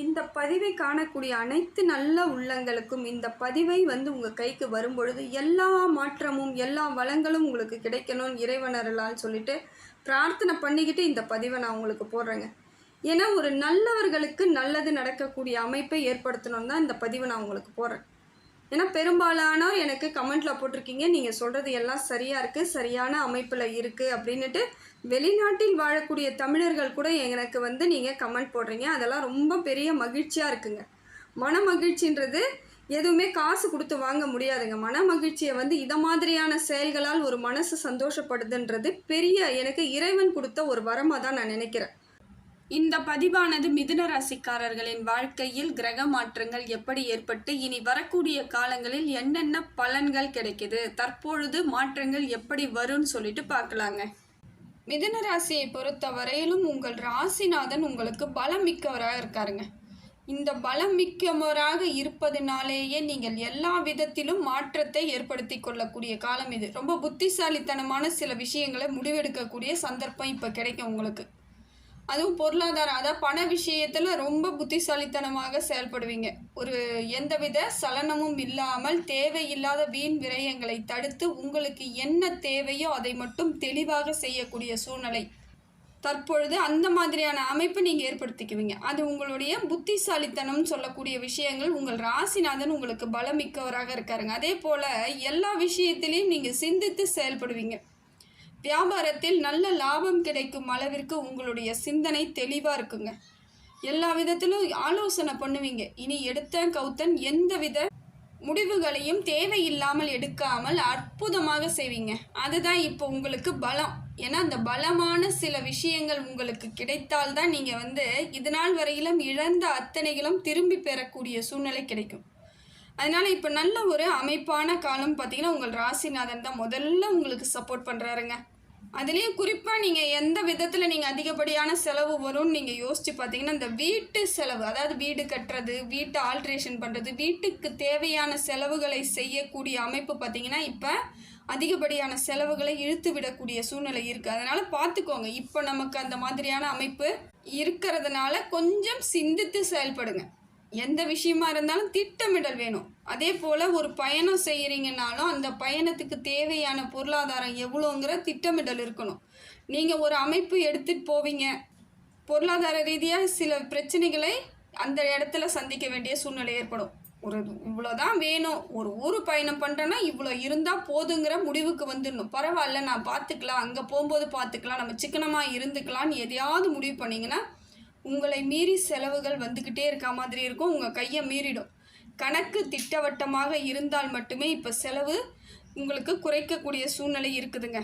இந்த பதிவை காணக்கூடிய அனைத்து நல்ல உள்ளங்களுக்கும் இந்த பதிவை வந்து உங்கள் கைக்கு வரும்பொழுது எல்லா மாற்றமும் எல்லா வளங்களும் உங்களுக்கு கிடைக்கணும்னு இறைவனரலான்னு சொல்லிட்டு பிரார்த்தனை பண்ணிக்கிட்டு இந்த பதிவை நான் உங்களுக்கு போடுறேங்க. ஏன்னா ஒரு நல்லவர்களுக்கு நல்லது நடக்கக்கூடிய அமைப்பை ஏற்படுத்தணும் தான் இந்த பதிவை நான் உங்களுக்கு போடுறேன். ஏன்னா பெரும்பாலானோர் எனக்கு கமெண்ட்டில் போட்டிருக்கீங்க நீங்கள் சொல்கிறது எல்லாம் சரியாக இருக்குது சரியான அமைப்பில் இருக்குது அப்படின்னுட்டு வெளிநாட்டில் வாழக்கூடிய தமிழர்கள் கூட எனக்கு வந்து நீங்கள் கமெண்ட் போடுறீங்க. அதெல்லாம் ரொம்ப பெரிய மகிழ்ச்சியாக இருக்குங்க. மன மகிழ்ச்சின்றது எதுவுமே காசு கொடுத்து வாங்க முடியாதுங்க. மன மகிழ்ச்சியை வந்து இத மாதிரியான செயல்களால் ஒரு மனசு சந்தோஷப்படுதுன்றது பெரிய எனக்கு இறைவன் கொடுத்த ஒரு வரமாக தான் நான் நினைக்கிறேன். இந்த பதிவானது மிதுன ராசிக்காரர்களின் வாழ்க்கையில் கிரக மாற்றங்கள் எப்படி ஏற்பட்டு இனி வரக்கூடிய காலங்களில் என்னென்ன பலன்கள் கிடைக்குது? தற்பொழுது மாற்றங்கள் எப்படி வரும்னு சொல்லிட்டு பார்க்கலாங்க. மிதுன ராசியை பொறுத்த வரையிலும் உங்கள் ராசிநாதன் உங்களுக்கு பலம் மிக்கவராக இருக்காருங்க. இந்த பலம் மிக்கவராக இருப்பதனாலேயே நீங்கள் எல்லா விதத்திலும் மாற்றத்தை ஏற்படுத்தி கொள்ளக்கூடிய காலம் இது. ரொம்ப புத்திசாலித்தனமான சில விஷயங்களை முடிவெடுக்கக்கூடிய சந்தர்ப்பம் இப்போ கிடைக்கும் உங்களுக்கு. அதுவும் பொருளாதாரம் அதாவது பண விஷயத்தில் ரொம்ப புத்திசாலித்தனமாக செயல்படுவீங்க. ஒரு எந்தவித சலனமும் இல்லாமல் தேவையில்லாத வீண் விரயங்களை தடுத்து உங்களுக்கு என்ன தேவையோ அதை மட்டும் தெளிவாக செய்யக்கூடிய சூழ்நிலை. தற்பொழுது அந்த மாதிரியான அமைப்பு நீங்கள் ஏற்படுத்திக்குவீங்க. அது உங்களுடைய புத்திசாலித்தனம்னு சொல்லக்கூடிய விஷயங்கள் உங்கள் ராசிநாதன் உங்களுக்கு பலமிக்கவராக இருக்காருங்க. அதே போல் எல்லா விஷயத்திலையும் நீங்கள் சிந்தித்து செயல்படுவீங்க. வியாபாரத்தில் நல்ல லாபம் கிடைக்கும் அளவிற்கு உங்களுடைய சிந்தனை தெளிவாக இருக்குங்க. எல்லா விதத்திலும் ஆலோசனை பண்ணுவீங்க. இனி எடுத்த கௌத்தன் எந்த வித முடிவுகளையும் தேவையில்லாமல் எடுக்காமல் அற்புதமாக செய்வீங்க. அதுதான் இப்போ உங்களுக்கு பலம். ஏன்னா அந்த பலமான சில விஷயங்கள் உங்களுக்கு கிடைத்தால்தான் நீங்கள் வந்து இது நாள் வரையிலும் இழந்த அத்தனைகளும் திரும்பி பெறக்கூடிய சூழ்நிலை கிடைக்கும். அதனால் இப்போ நல்ல ஒரு அமைப்பான காலம் பார்த்தீங்கன்னா உங்கள் ராசிநாதன் தான் முதல்ல உங்களுக்கு சப்போர்ட் பண்ணுறாருங்க அதுலேயும் குறிப்பாக நீங்கள் எந்த விதத்தில் நீங்கள் அதிகப்படியான செலவு வரும்னு நீங்கள் யோசித்து பார்த்தீங்கன்னா இந்த வீட்டு செலவு அதாவது வீடு கட்டுறது வீட்டை ஆல்ட்ரேஷன் பண்ணுறது வீட்டுக்கு தேவையான செலவுகளை செய்யக்கூடிய அமைப்பு பார்த்தீங்கன்னா இப்போ அதிகப்படியான செலவுகளை இழுத்து விடக்கூடிய சூழ்நிலை இருக்குது அதனால் பார்த்துக்கோங்க இப்போ நமக்கு அந்த மாதிரியான அமைப்பு இருக்கிறதுனால கொஞ்சம் சிந்தித்து செயல்படுங்க. எந்த விஷயமா இருந்தாலும் திட்டமிடல் வேணும். அதே போல் ஒரு பயணம் செய்கிறீங்கனாலும் அந்த பயணத்துக்கு தேவையான பொருளாதாரம் எவ்வளோங்கிற திட்டமிடல் இருக்கணும். நீங்கள் ஒரு அமைப்பு எடுத்துகிட்டு போவீங்க. பொருளாதார ரீதியாக சில பிரச்சனைகளை அந்த இடத்துல சந்திக்க வேண்டிய சூழ்நிலை ஏற்படும். ஒரு இவ்வளோதான் வேணும். ஒரு ஊர் பயணம் பண்ணுறேன்னா இவ்வளோ இருந்தால் போதுங்கிற முடிவுக்கு வந்துடணும். பரவாயில்ல நான் பார்த்துக்கலாம். அங்கே போகும்போது பார்த்துக்கலாம். நம்ம சிக்கனமாக இருந்துக்கலாம்னு எதையாவது முடிவு பண்ணிங்கன்னா உங்களை மீறி செலவுகள் வந்துக்கிட்டே இருக்க மாதிரி இருக்கும். உங்கள் கையை மீறிடும். கணக்கு திட்டவட்டமாக இருந்தால் மட்டுமே இப்போ செலவு உங்களுக்கு குறைக்கக்கூடிய சூழ்நிலை இருக்குதுங்க.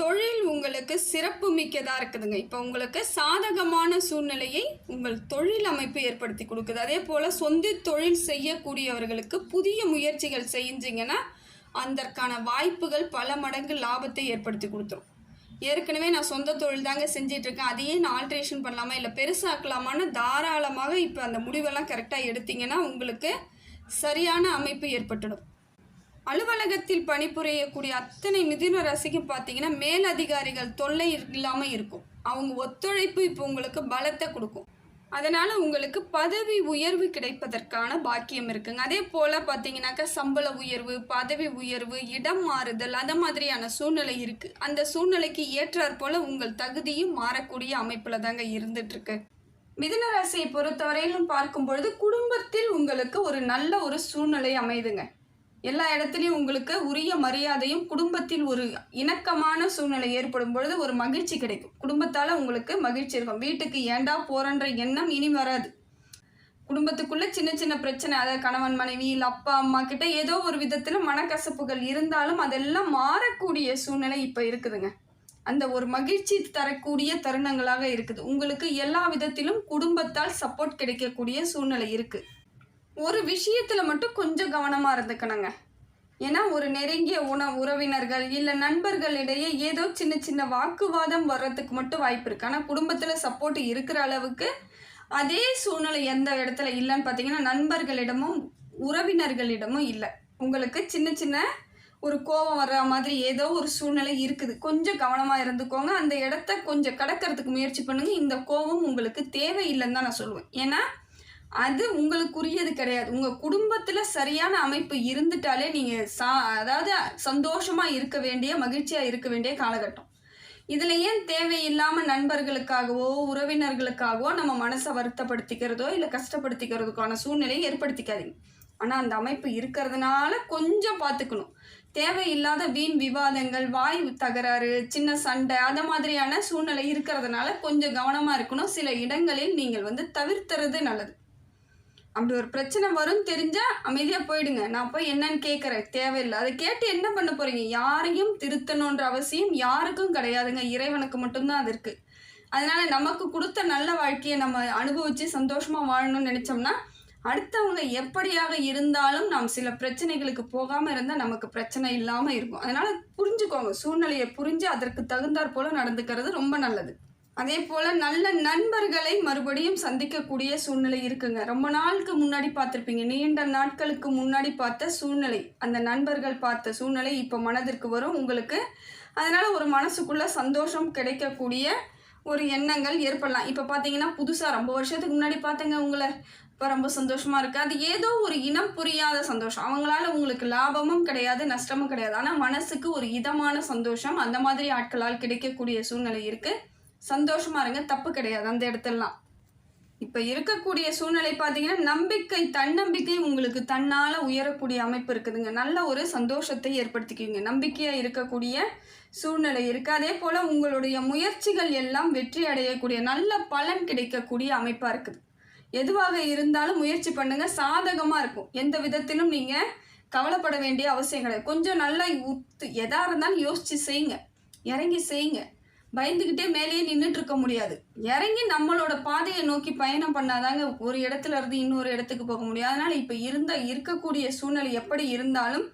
தொழில் உங்களுக்கு சிறப்பு மிக்கதாக இருக்குதுங்க. இப்போ உங்களுக்கு சாதகமான சூழ்நிலையை உங்கள் தொழில் அமைப்பு ஏற்படுத்தி கொடுக்குது. அதே போல் சொந்த தொழில் செய்யக்கூடியவர்களுக்கு புதிய முயற்சிகள் செஞ்சிங்கன்னா அதற்கான வாய்ப்புகள் பல மடங்கு லாபத்தை ஏற்படுத்தி கொடுத்துரும். ஏற்கனவே நான் சொந்த தொழில் தாங்க செஞ்சிட்ருக்கேன். அதையே நான் ஆல்ட்ரேஷன் பண்ணலாமா? இல்லை பெருசாக்கலாமான்னு தாராளமாக இப்போ அந்த முடிவெல்லாம் கரெக்டாக எடுத்திங்கன்னா உங்களுக்கு சரியான அமைப்பு ஏற்பட்டுடும். அலுவலகத்தில் பணிபுரியக்கூடிய அத்தனை மிதுன ராசிக்கும் பார்த்தீங்கன்னா மேலதிகாரிகள் தொல்லை இல்லாமல் இருக்கும். அவங்க ஒத்துழைப்பு இப்போ உங்களுக்கு பலத்தை கொடுக்கும். அதனால் உங்களுக்கு பதவி உயர்வு கிடைப்பதற்கான பாக்கியம் இருக்குங்க. அதே போல் பார்த்தீங்கன்னாக்கா சம்பள உயர்வு பதவி உயர்வு இடம் மாறுதல் அந்த மாதிரியான சூழ்நிலை இருக்குது அந்த சூழ்நிலைக்கு ஏற்றாற்போல் உங்கள் தகுதியும் மாறக்கூடிய அமைப்பில் தாங்க இருந்துட்டுருக்கு மிதுன ராசியை பொறுத்தவரையிலும் பார்க்கும் பொழுது குடும்பத்தில் உங்களுக்கு ஒரு நல்ல ஒரு சூழ்நிலை அமைதுங்க. எல்லா இடத்துலையும் உங்களுக்கு உரிய மரியாதையும் குடும்பத்தில் ஒரு இணக்கமான சூழ்நிலை ஏற்படும் பொழுது ஒரு மகிழ்ச்சி கிடைக்கும். குடும்பத்தால் உங்களுக்கு மகிழ்ச்சி இருக்கும். வீட்டுக்கு ஏண்டா போறன்ற எண்ணம் இனி வராது. குடும்பத்துக்குள்ளே சின்ன சின்ன பிரச்சனை அதாவது கணவன் மனைவி இல்லை அப்பா அம்மா கிட்ட ஏதோ ஒரு விதத்தில் மனக்கசப்புகள் இருந்தாலும் அதெல்லாம் மாறக்கூடிய சூழ்நிலை இப்போ இருக்குதுங்க. அந்த ஒரு மகிழ்ச்சி தரக்கூடிய தருணங்களாக இருக்குது. உங்களுக்கு எல்லா விதத்திலும் குடும்பத்தால் சப்போர்ட் கிடைக்கக்கூடிய சூழ்நிலை இருக்குது ஒரு விஷயத்தில் மட்டும் கொஞ்சம் கவனமாக இருந்துக்கணுங்க. ஏன்னா ஒரு நெருங்கிய உண உறவினர்கள் இல்லை நண்பர்களிடையே ஏதோ சின்ன சின்ன வாக்குவாதம் வர்றதுக்கு மட்டும் வாய்ப்பு இருக்குது ஆனால் குடும்பத்தில் சப்போர்ட் இருக்கிற அளவுக்கு அதே சூழ்நிலை எந்த இடத்துல இல்லைன்னு பார்த்தீங்கன்னா நண்பர்களிடமும் உறவினர்களிடமும் இல்லை. உங்களுக்கு சின்ன சின்ன ஒரு கோபம் வர்ற மாதிரி ஏதோ ஒரு சூழ்நிலை இருக்குது. கொஞ்சம் கவனமாக இருந்துக்கோங்க. அந்த இடத்த கொஞ்சம் கடக்கிறதுக்கு முயற்சி பண்ணுங்கள் இந்த கோபம் உங்களுக்கு தேவையில்லைன்னு தான் நான் சொல்லுவேன். ஏன்னா அது உங்களுக்குரியது கிடையாது. உங்கள் குடும்பத்தில் சரியான அமைப்பு இருந்துட்டாலே நீங்கள் சா அதாவது சந்தோஷமாக இருக்க வேண்டிய மகிழ்ச்சியாக இருக்க வேண்டிய காலகட்டம். இதில் ஏன் தேவையில்லாமல் நண்பர்களுக்காகவோ உறவினர்களுக்காகவோ நம்ம மனசை வருத்தப்படுத்திக்கிறதோ இல்லை கஷ்டப்படுத்திக்கிறதுக்கான சூழ்நிலையை ஏற்படுத்திக்காதீங்க. ஆனால் அந்த அமைப்பு இருக்கிறதுனால கொஞ்சம் பார்த்துக்கணும் தேவையில்லாத வீண் விவாதங்கள் வாய் தகராறு சின்ன சண்டை அந்த மாதிரியான சூழ்நிலை இருக்கிறதுனால கொஞ்சம் கவனமாக இருக்கணும். சில இடங்களில் நீங்கள் வந்து தவிர்த்துறது நல்லது. அப்படி ஒரு பிரச்சனை வரும் தெரிஞ்சால் அமைதியாக போயிடுங்க. நான் போய் என்னன்னு கேட்குறேன் தேவையில்லை. அதை கேட்டு என்ன பண்ண போகிறீங்க யாரையும் திருத்தணுன்ற அவசியம் யாருக்கும் கிடையாதுங்க. இறைவனுக்கு மட்டும்தான் அது இருக்குது அதனால் நமக்கு கொடுத்த நல்ல வாழ்க்கையை நம்ம அனுபவித்து சந்தோஷமாக வாழணும்னு நினச்சோம்னா அடுத்தவங்க எப்படியாக இருந்தாலும் நாம் சில பிரச்சனைகளுக்கு போகாம இருந்தால் நமக்கு பிரச்சனை இல்லாமல் இருக்கும். அதனால புரிஞ்சுக்கோங்க சூழ்நிலையை புரிஞ்சு அதற்கு தகுந்தாற் போல நடந்துக்கிறது ரொம்ப நல்லது. அதே போல் நல்ல நண்பர்களை மறுபடியும் சந்திக்கக்கூடிய சூழ்நிலை இருக்குங்க. ரொம்ப நாளுக்கு முன்னாடி பார்த்துருப்பீங்க நீண்ட நாட்களுக்கு முன்னாடி பார்த்த சூழ்நிலை. அந்த நண்பர்கள் பார்த்த சூழ்நிலை இப்போ மனதிற்கு வரும் உங்களுக்கு. அதனால் ஒரு மனசுக்குள்ள சந்தோஷம் கிடைக்கக்கூடிய ஒரு எண்ணங்கள் ஏற்படலாம். இப்போ பார்த்தீங்கன்னா புதுசாக ரொம்ப வருஷத்துக்கு முன்னாடி பார்த்தேங்க உங்களை. இப்போ ரொம்ப சந்தோஷமாக இருக்குது அது ஏதோ ஒரு இனம் புரியாத சந்தோஷம். அவங்களால உங்களுக்கு லாபமும் கிடையாது நஷ்டமும் கிடையாது. ஆனால் மனசுக்கு ஒரு இதமான சந்தோஷம். அந்த மாதிரி ஆட்களால் கிடைக்கக்கூடிய சூழ்நிலை இருக்குது சந்தோஷமாக இருங்க. தப்பு கிடையாது. அந்த இடத்துலலாம். இப்போ இருக்கக்கூடிய சூழ்நிலை பார்த்தீங்கன்னா நம்பிக்கை தன்னம்பிக்கை உங்களுக்கு தன்னால் உயரக்கூடிய அமைப்பு இருக்குதுங்க. நல்ல ஒரு சந்தோஷத்தை ஏற்படுத்திக்குவீங்க. நம்பிக்கையாக இருக்கக்கூடிய சூழ்நிலை இருக்குது அதே போல் உங்களுடைய முயற்சிகள் எல்லாம் வெற்றி அடையக்கூடிய நல்ல பலன் கிடைக்கக்கூடிய அமைப்பாக இருக்குது. எதுவாக இருந்தாலும் முயற்சி பண்ணுங்க. சாதகமாக இருக்கும். எந்த விதத்திலும் நீங்கள் கவலைப்பட வேண்டிய அவசியம் கிடையாது. கொஞ்சம் நல்லா உத்து எதாக இருந்தாலும் யோசிச்சு செய்யுங்க. இறங்கி செய்யுங்க. பயந்துக்கிட்டே மேலேயே நின்றுட்டு இருக்க முடியாது. இறங்கி நம்மளோட பாதையை நோக்கி பயணம் பண்ணாதாங்க ஒரு இடத்துல இருந்து இன்னொரு இடத்துக்கு போக முடியும். அதனால இப்போ இருந்த இருக்கக்கூடிய சூழ்நிலை எப்படி இருந்தாலும்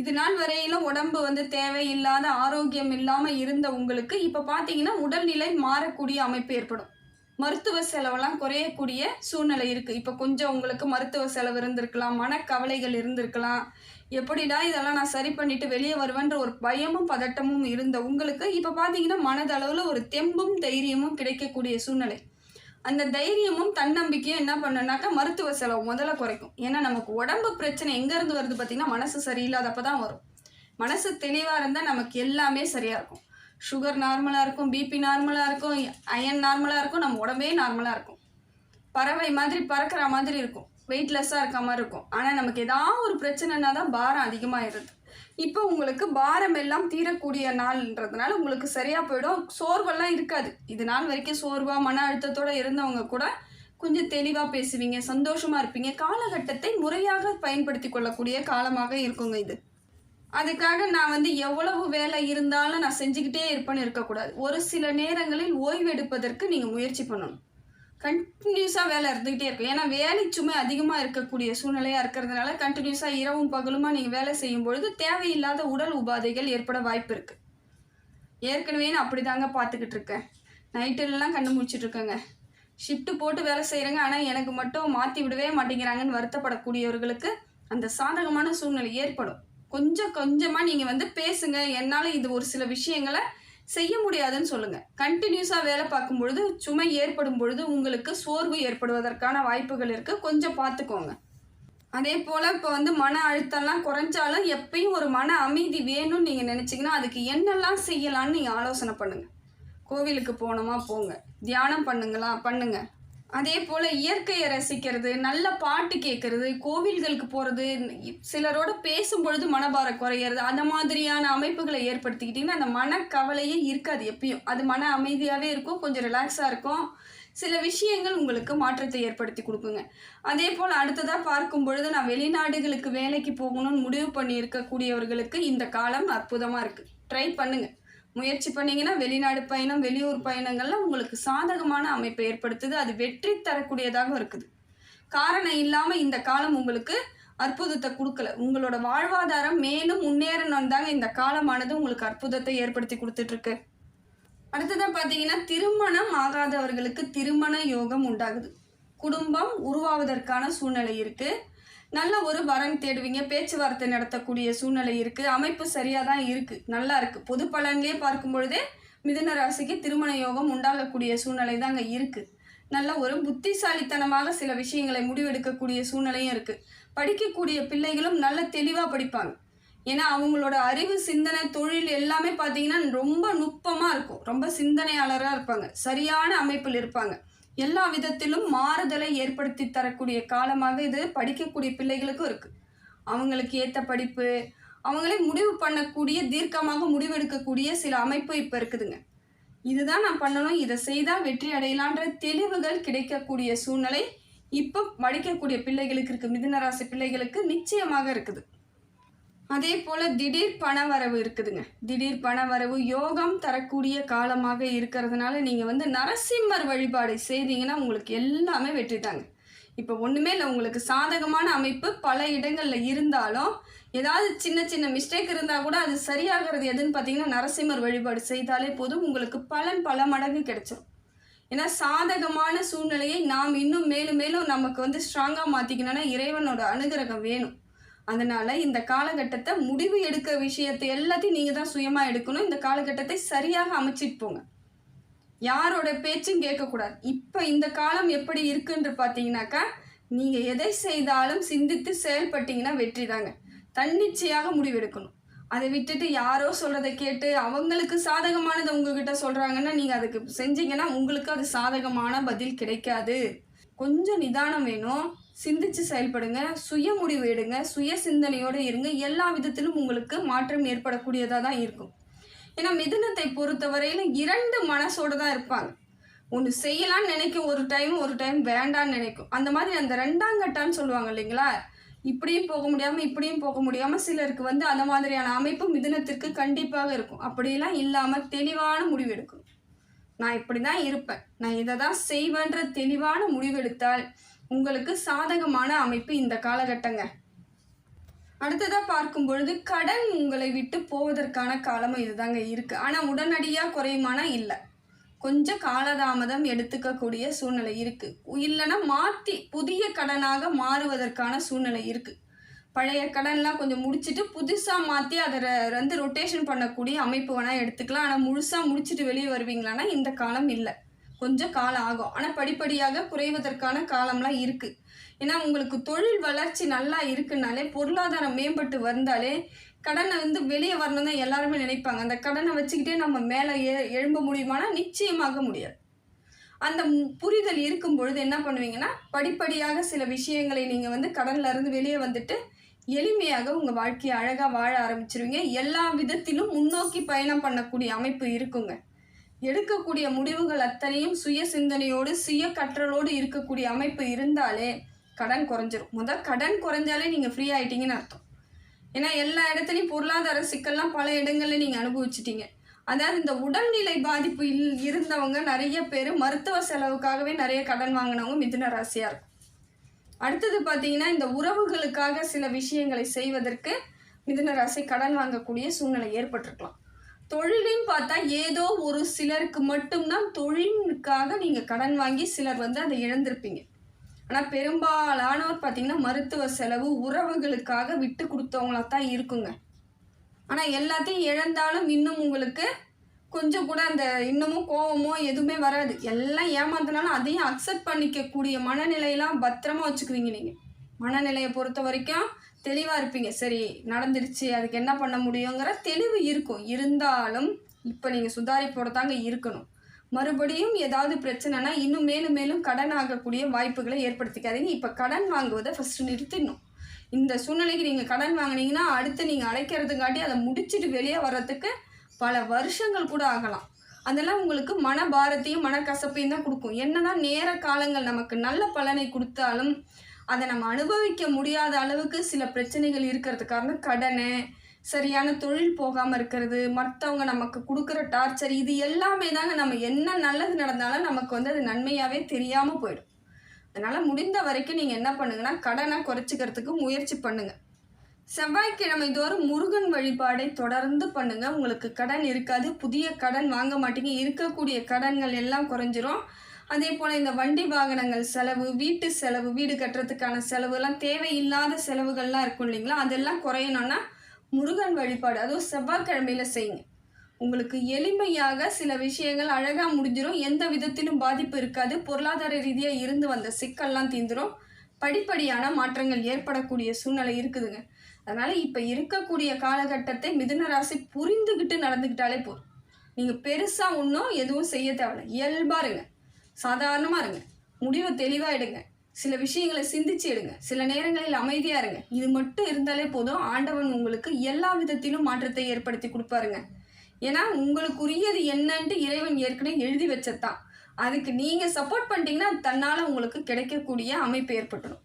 இது நாள் வரையிலும் உடம்பு வந்து தேவையில்லாத ஆரோக்கியம் இல்லாமல் இருந்த உங்களுக்கு இப்போ பார்த்தீங்கன்னா உடல்நிலை மாறக்கூடிய அமைப்பு ஏற்படும். மருத்துவ செலவெல்லாம் குறையக்கூடிய சூழ்நிலை இருக்குது இப்போ கொஞ்சம் உங்களுக்கு மருத்துவ செலவு இருந்திருக்கலாம் மனக்கவலைகள் இருந்திருக்கலாம். எப்படிடா இதெல்லாம் நான் சரி பண்ணிட்டு வெளியே வருவேன்ற ஒரு பயமும் பதட்டமும் இருந்த உங்களுக்கு இப்போ பார்த்தீங்கன்னா மனதளவில் ஒரு தெம்பும் தைரியமும் கிடைக்கக்கூடிய சூழ்நிலை. அந்த தைரியமும் தன்னம்பிக்கையும் என்ன பண்ணுனாக்கா மருத்துவ செலவு முதல்ல குறைக்கும். ஏன்னா நமக்கு உடம்பு பிரச்சனை எங்கேருந்து வருது பார்த்தீங்கன்னா மனசு சரியில்லாதப்ப தான் வரும். மனசு தெளிவாக இருந்தால் நமக்கு எல்லாமே சரியாக இருக்கும். சுகர் நார்மலாக இருக்கும் பிபி நார்மலாக இருக்கும் அயன் நார்மலாக இருக்கும் நம்ம உடம்பே நார்மலாக இருக்கும். பறவை மாதிரி பறக்கிற மாதிரி இருக்கும். வெயிட்லெஸ்ஸாக இருக்க மாதிரி இருக்கும். ஆனால் நமக்கு ஏதாவது ஒரு பிரச்சனைனா தான் பாரம் அதிகமாகிடுது இப்போ உங்களுக்கு பாரம் எல்லாம் தீரக்கூடிய நாள்ன்றதுனால உங்களுக்கு சரியாக போயிடும். சோர்வெல்லாம் இருக்காது. இது நாள் வரைக்கும் சோர்வாக மன அழுத்தத்தோடு இருந்தவங்க கூட கொஞ்சம் தெளிவாக பேசுவீங்க சந்தோஷமாக இருப்பீங்க. காலகட்டத்தை முறையாக பயன்படுத்தி கொள்ளக்கூடிய காலமாக இருக்குங்க இது. அதுக்காக நான் வந்து எவ்வளவு வேலை இருந்தாலும் நான் செஞ்சுக்கிட்டே இருப்பேன்னு இருக்கக்கூடாது. ஒரு சில நேரங்களில் ஓய்வு எடுப்பதற்கு நீங்கள் முயற்சி பண்ணணும். கண்டினியூஸாக வேலை இருந்துக்கிட்டே இருக்கும். ஏன்னா வேலை சுமை அதிகமாக இருக்கக்கூடிய சூழ்நிலையாக இருக்கிறதுனால கண்டினியூஸாக இரவும் பகலுமா நீங்கள் வேலை செய்யும் பொழுது தேவையில்லாத உடல் உபாதைகள் ஏற்பட வாய்ப்பு இருக்குது ஏற்கனவே நான் அப்படி தாங்க பார்த்துக்கிட்டு இருக்கேன். நைட்டுலலாம் கண்ணு முடிச்சிட்டு இருக்கேங்க. ஷிஃப்ட்டு போட்டு வேலை செய்கிறேங்க ஆனால் எனக்கு மட்டும் மாற்றி விடவே மாட்டேங்கிறாங்கன்னு வருத்தப்படக்கூடியவர்களுக்கு அந்த சாதகமான சூழ்நிலை ஏற்படும். கொஞ்சம் கொஞ்சமாக நீங்கள் வந்து பேசுங்க. என்னால் இது ஒரு சில விஷயங்களை செய்ய முடியாதுன்னு சொல்லுங்கள் கண்டினியூஸாக வேலை பார்க்கும் பொழுது சுமை ஏற்படும் பொழுது உங்களுக்கு சோர்வு ஏற்படுவதற்கான வாய்ப்புகள் இருக்குது கொஞ்சம் பார்த்துக்கோங்க. அதே போல் இப்போ வந்து மன அழுத்தம்லாம் குறைஞ்சாலும் எப்பயும் ஒரு மன அமைதி வேணும்னு நீங்கள் நினச்சிங்கன்னா அதுக்கு என்னெல்லாம் செய்யலான்னு நீங்கள் ஆலோசனை பண்ணுங்கள் கோவிலுக்கு போனோமா போங்க. தியானம் பண்ணுங்களா பண்ணுங்கள் அதே போல் இயற்கையை ரசிக்கிறது நல்ல பாட்டு கேட்கறது கோவில்களுக்கு போகிறது சிலரோட பேசும்பொழுது மனபாரம் குறையிறது அந்த மாதிரியான அமைப்புகளை ஏற்படுத்திக்கிட்டிங்கன்னா அந்த மனக்கவலையே இருக்காது எப்பயும். அது மன அமைதியாகவே இருக்கும் கொஞ்சம் ரிலாக்ஸாக இருக்கும். சில விஷயங்கள் உங்களுக்கு மாற்றத்தை ஏற்படுத்தி கொடுக்குங்க. அதே போல் அடுத்ததாக பார்க்கும் பொழுது நான் வெளிநாடுகளுக்கு வேலைக்கு போகணும்னு முடிவு பண்ணி இருக்கக்கூடியவர்களுக்கு இந்த காலம் அற்புதமாக இருக்குது ட்ரை பண்ணுங்கள் முயற்சி பண்ணீங்கன்னா வெளிநாடு பயணம் வெளியூர் பயணங்கள்லாம் உங்களுக்கு சாதகமான அமைப்பை ஏற்படுத்துது. அது வெற்றி தரக்கூடியதாக இருக்குது. காரணம் இல்லாமல் இந்த காலம் உங்களுக்கு அற்புதத்தை கொடுக்கல. உங்களோட வாழ்வாதாரம் மேலும் முன்னேறணும் தாங்க இந்த காலமானது உங்களுக்கு அற்புதத்தை ஏற்படுத்தி கொடுத்துட்ருக்கு. அடுத்ததாக பார்த்தீங்கன்னா திருமணம் ஆகாதவர்களுக்கு திருமண யோகம் உண்டாகுது. குடும்பம் உருவாவதற்கான சூழ்நிலை இருக்குது நல்ல ஒரு வரன் தேடுவீங்க. பேச்சுவார்த்தை நடத்தக்கூடிய சூழ்நிலை இருக்குது அமைப்பு சரியாக தான் இருக்குது நல்லா இருக்குது பொது பலன்லேயே பார்க்கும் பொழுதே மிதுன ராசிக்கு திருமண யோகம் உண்டாகக்கூடிய சூழ்நிலை தான் அங்கே இருக்குது நல்ல ஒரு புத்திசாலித்தனமாக சில விஷயங்களை முடிவெடுக்கக்கூடிய சூழ்நிலையும் இருக்குது படிக்கக்கூடிய பிள்ளைகளும் நல்ல தெளிவாக படிப்பாங்க. ஏன்னா அவங்களோட அறிவு சிந்தனை தொழில் எல்லாமே பார்த்தீங்கன்னா ரொம்ப நுட்பமாக இருக்கும். ரொம்ப சிந்தனையாளராக இருப்பாங்க. சரியான அமைப்பில் இருப்பாங்க. எல்லா விதத்திலும் மாறுதலை ஏற்படுத்தி தரக்கூடிய காலமாக இது படிக்கக்கூடிய பிள்ளைகளுக்கும் இருக்குது அவங்களுக்கு ஏற்ற படிப்பு அவங்களே முடிவு பண்ணக்கூடிய தீர்க்கமாக முடிவெடுக்கக்கூடிய சில அமைப்பு இப்போ இருக்குதுங்க. இதுதான் நான் பண்ணணும். இதை செய்தால் வெற்றி அடையலான்ற தெளிவுகள் கிடைக்கக்கூடிய சூழ்நிலை இப்போ படிக்கக்கூடிய பிள்ளைகளுக்கு இருக்குது மிதுனராசி பிள்ளைகளுக்கு நிச்சயமாக இருக்குது. அதே போல் திடீர் பணவரவு இருக்குதுங்க. திடீர் பணவரவு யோகம் தரக்கூடிய காலமாக இருக்கிறதுனால நீங்கள் வந்து நரசிம்மர் வழிபாடு செய்தீங்கன்னா உங்களுக்கு எல்லாமே வெற்றி தாங்க. இப்போ ஒன்றுமே இல்லை உங்களுக்கு சாதகமான அமைப்பு பல இடங்களில் இருந்தாலும் ஏதாவது சின்ன சின்ன மிஸ்டேக் இருந்தால் கூட அது சரியாகிறது எதுன்னு பார்த்தீங்கன்னா நரசிம்மர் வழிபாடு செய்தாலே போதும் உங்களுக்கு பலன் பல மடங்கு கிடைச்சிடும் ஏன்னா சாதகமான சூழ்நிலையை நாம் இன்னும் மேலும் மேலும் நமக்கு வந்து ஸ்ட்ராங்காக மாற்றிக்கணும்னா இறைவனோட அனுகிரகம் வேணும். அதனால் இந்த காலகட்டத்தை முடிவு எடுக்க விஷயத்தை எல்லாத்தையும் நீங்கள் தான் சுயமாக எடுக்கணும். இந்த காலகட்டத்தை சரியாக அமைச்சிட்டு போங்க. யாரோட பேச்சும் கேட்கக்கூடாது. இப்போ இந்த காலம் எப்படி இருக்குன்னு பார்த்தீங்கன்னாக்கா நீங்கள் எதை செய்தாலும் சிந்தித்து செயல்பட்டீங்கன்னா வெற்றி தாங்க. தன்னிச்சையாக முடிவெடுக்கணும் அதை விட்டுட்டு யாரோ சொல்கிறத கேட்டு அவங்களுக்கு சாதகமானதை உங்ககிட்ட சொல்கிறாங்கன்னா நீங்கள் அதுக்கு செஞ்சீங்கன்னா உங்களுக்கு அது சாதகமான பதில் கிடைக்காது. கொஞ்சம் நிதானம் வேணும். சிந்திச்சு செயல்படுங்க சுய முடிவு எடுங்க சுய சிந்தனையோடு இருங்க. எல்லா விதத்திலும் உங்களுக்கு மாற்றம் ஏற்படக்கூடியதாக தான் இருக்கும். ஏன்னா மிதுனத்தை பொறுத்தவரையில் இரண்டு மனசோட தான் இருப்பாங்க. ஒன்று செய்யலாம்னு நினைக்கும் ஒரு டைம் ஒரு டைம் வேண்டான்னு நினைக்கும். அந்த மாதிரி அந்த ரெண்டாங்கட்டான்னு சொல்லுவாங்க இல்லைங்களா? இப்படியும் போக முடியாமல் இப்படியும் போக முடியாமல் சிலருக்கு வந்து அந்த மாதிரியான அமைப்பு மிதுனத்திற்கு கண்டிப்பாக இருக்கும். அப்படியெல்லாம் இல்லாமல் தெளிவான முடிவு எடுக்கும். நான் இப்படி தான் இருப்பேன். நான் இதை தான் செய்வேன்ற தெளிவான முடிவெடுத்தால் உங்களுக்கு சாதகமான அமைப்பு இந்த காலகட்டங்க. அடுத்ததாக பார்க்கும் பொழுது கடன் உங்களை விட்டு போவதற்கான காலமும் இதுதாங்க இருக்குது ஆனால் உடனடியாக குறையுமானா? இல்லை. கொஞ்சம் காலதாமதம் எடுத்துக்கக்கூடிய சூழ்நிலை இருக்குது இல்லைன்னா மாற்றி புதிய கடனாக மாறுவதற்கான சூழ்நிலை இருக்குது பழைய கடன்லாம் கொஞ்சம் முடிச்சுட்டு புதுசாக மாற்றி அதை வந்து ரொட்டேஷன் பண்ணக்கூடிய அமைப்பு வேணால் எடுத்துக்கலாம். ஆனால் முழுசாக முடிச்சுட்டு வெளியே வருவீங்களான்னா இந்த காலம் இல்லை. கொஞ்சம் காலம் ஆகும். ஆனால் படிப்படியாக குறைவதற்கான காலம்லாம் இருக்குது ஏன்னா உங்களுக்கு தொழில் வளர்ச்சி நல்லா இருக்குனாலே பொருளாதாரம் மேம்பட்டு வந்தாலே கடனை வந்து வெளியே வரணும் தான் எல்லாருமே நினைப்பாங்க. அந்த கடனை வச்சுக்கிட்டே நம்ம மேலே எ எழும்ப முடியுமானா நிச்சயமாக முடியாது. அந்த புரிதல் இருக்கும் பொழுது என்ன பண்ணுவீங்கன்னா படிப்படியாக சில விஷயங்களை நீங்கள் வந்து கடன்ல இருந்து வெளியே வந்துட்டு எளிமையாக உங்கள் வாழ்க்கையை அழகாக வாழ ஆரம்பிச்சிருவீங்க. எல்லா விதத்திலும் முன்னோக்கி பயணம் பண்ணக்கூடிய அமைப்பு இருக்குங்க. எடுக்கக்கூடிய முடிவுகள் அத்தனையும் சுய சிந்தனையோடு சுய கற்றலோடு இருக்கக்கூடிய அமைப்பு இருந்தாலே கடன் குறைஞ்சிரும். முதல் கடன் குறைஞ்சாலே நீங்கள் ஃப்ரீ ஆகிட்டீங்கன்னு அர்த்தம். ஏன்னா எல்லா இடத்துலையும் பொருளாதார சிக்கல்லாம் பல இடங்களில் நீங்கள் அனுபவிச்சிட்டீங்க. அதாவது இந்த உடல்நிலை பாதிப்பு இல் இருந்தவங்க நிறைய பேர் மருத்துவ செலவுக்காகவே நிறைய கடன் வாங்கினவங்க மிதுன ராசியாக இருக்கும். அடுத்தது பார்த்தீங்கன்னா இந்த உறவுகளுக்காக சில விஷயங்களை செய்வதற்கு மிதுன ராசி கடன் வாங்கக்கூடிய சூழ்நிலை ஏற்பட்டிருக்கலாம். தொழிலின்னு பார்த்தா ஏதோ ஒரு சிலருக்கு மட்டும்தான் தொழிலுக்காக நீங்கள் கடன் வாங்கி சிலர் வந்து அதை இழந்திருப்பீங்க. ஆனால் பெரும்பாலானவர் பார்த்தீங்கன்னா மருத்துவ செலவு உறவுகளுக்காக விட்டு கொடுத்தவங்களா தான் இருக்குங்க. ஆனால் எல்லாத்தையும் இழந்தாலும் இன்னும் உங்களுக்கு கொஞ்சம் கூட அந்த இன்னமும் கோவமோ எதுவுமே வராது. எல்லாம் ஏமாத்தினாலும் அதையும் அக்செப்ட் பண்ணிக்கக்கூடிய மனநிலையெல்லாம் பத்திரமா வச்சுக்குவீங்க நீங்கள் மனநிலையை பொறுத்த வரைக்கும் தெளிவாக இருப்பீங்க. சரி நடந்துருச்சு. அதுக்கு என்ன பண்ண முடியுங்கிற தெளிவு இருக்கும். இருந்தாலும் இப்போ நீங்கள் சுதாரிப்போட தாங்க இருக்கணும். மறுபடியும் ஏதாவது பிரச்சனைனா இன்னும் மேலும் மேலும் கடன் ஆகக்கூடிய வாய்ப்புகளை ஏற்படுத்திக்காதீங்க. இப்போ கடன் வாங்குவதை ஃபஸ்ட்டு நிறுத்திடணும். இந்த சூழ்நிலைக்கு நீங்கள் கடன் வாங்குனீங்கன்னா அடுத்து நீங்கள் அடைக்கிறதுக்காட்டி அதை முடிச்சிட்டு வெளியே வர்றதுக்கு பல வருஷங்கள் கூட ஆகலாம். அதெல்லாம் உங்களுக்கு மனபாரத்தையும் மனக்கசப்பையும் தான் கொடுக்கும். என்னதான் நேர காலங்கள் நமக்கு நல்ல பலனை கொடுத்தாலும் அதை நம்ம அனுபவிக்க முடியாத அளவுக்கு சில பிரச்சனைகள் இருக்கிறது காரணம் கடனை சரியான தொழில் போகாமல் இருக்கிறது மற்றவங்க நமக்கு கொடுக்குற டார்ச்சர் இது எல்லாமே தாங்க நம்ம என்ன நல்லது நடந்தாலும் நமக்கு வந்து அது நன்மையாகவே தெரியாமல் போயிடும். அதனால் முடிந்த வரைக்கும் நீங்கள் என்ன பண்ணுங்கன்னா கடனை குறைச்சிக்கிறதுக்கு முயற்சி பண்ணுங்கள் செவ்வாய்க்கிழமை தோறும் முருகன் வழிபாடை தொடர்ந்து பண்ணுங்கள் உங்களுக்கு கடன் இருக்காது. புதிய கடன் வாங்க மாட்டீங்க. இருக்கக்கூடிய கடன்கள் எல்லாம் குறைஞ்சிரும். அதே போல் இந்த வண்டி வாகனங்கள் செலவு வீட்டு செலவு வீடு கட்டுறதுக்கான செலவுலாம் தேவையில்லாத செலவுகள்லாம் இருக்கும் இல்லைங்களா? அதெல்லாம் குறையணும்னா முருகன் வழிபாடு அதுவும் செவ்வாய்க்கிழமையில செய்யுங்க. உங்களுக்கு எளிமையாக சில விஷயங்கள் அழகாக முடிஞ்சிடும் எந்த விதத்திலும் பாதிப்பு இருக்காது. பொருளாதார ரீதியாக இருந்து வந்த சிக்கல்லாம் தீந்துடும் படிப்படியான மாற்றங்கள் ஏற்படக்கூடிய சூழ்நிலை இருக்குதுங்க. அதனால் இப்போ இருக்கக்கூடிய காலகட்டத்தை மிதுன ராசி புரிந்துக்கிட்டு நடந்துக்கிட்டாலே போதும். நீங்கள் பெருசாக ஒன்றும் எதுவும் செய்ய தேவையில்ல. இயல்பாருங்க சாதாரணமாக இருங்க. முடிவை தெளிவாக எடுங்க. சில விஷயங்களை சிந்திச்சு எடுங்க. சில நேரங்களில் அமைதியாக இருங்க. இது மட்டும் இருந்தாலே போதும். ஆண்டவன் உங்களுக்கு எல்லா விதத்திலும் மாற்றத்தை ஏற்படுத்தி கொடுப்பாருங்க. ஏன்னா உங்களுக்குரியது என்னன்ட்டு இறைவன் ஏற்கனவே எழுதி வச்சதான் அதுக்கு நீங்கள் சப்போர்ட் பண்ணிட்டீங்கன்னா தன்னால் உங்களுக்கு கிடைக்கக்கூடிய அமைப்பு ஏற்பட்டுடும்.